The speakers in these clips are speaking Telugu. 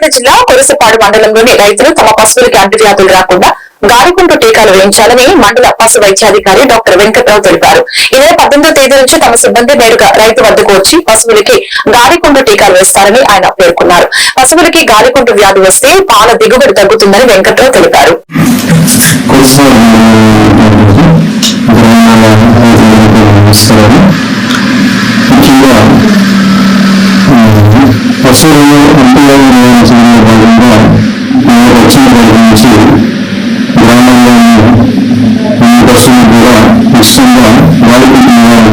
బాపట్ల జిల్లా కొరసపాడు మండలంలోని రైతులు తమ పశువులకి అంటువ్యాధులు రాకుండా గాలికుంటు టీకాలు వేయించాలని మండల పశు వైద్యాధికారి డాక్టర్ వెంకట్రావు తెలిపారు. ఈ నెల పద్దెనిమిదో తేదీ నుంచి తమ సిబ్బంది నేరుగా రైతు వద్దకు వచ్చి పశువులకి గాలికుంటు టీకాలు వేస్తారని ఆయన పేర్కొన్నారు. పశువులకి గాలికుంటు వ్యాధి వస్తే పాల దిగుబడి తగ్గుతుందని వెంకట్రావు తెలిపారు. పశువులు ఈ వచ్చిన దగ్గర నుంచి గ్రామాల్లోని అన్ని పశువులు కూడా ఉచితంగా వారికి టీకాలు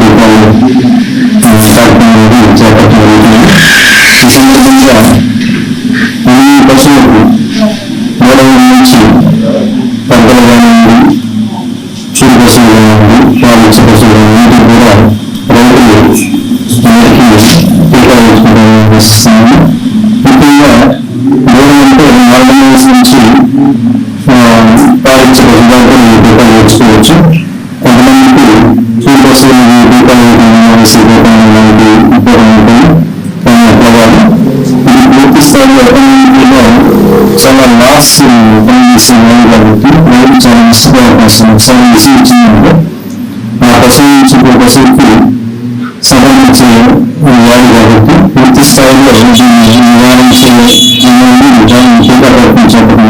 కార్యక్రమం అనేది చేపట్టడం జరుగుతుంది ఈ సందర్భంగా ఈ పశువులకు మూడవ నుంచి పెద్దలు కానివ్వండి చిరు పశువులు కానివ్వండి పాలు ఇచ్చే పశువులు కానివ్వండి కూడా రైతులు నాలుగు నెలల నుంచి ఆ, పాలు ఇచ్చే కొంతమందికి చిరు పశువులు అనేసి ఇది పూర్తి స్థాయిలో ఎకనామిక్లో చాలా లాస్ పనిచేసే కాబట్టి రైతు చాలా నష్టపోయే అవకాశం చాలా ఇసి ఆ పశువు నుంచి పశువుకి వ్యాధి కాబట్టి పూర్తి స్థాయిలో 以前在这地方。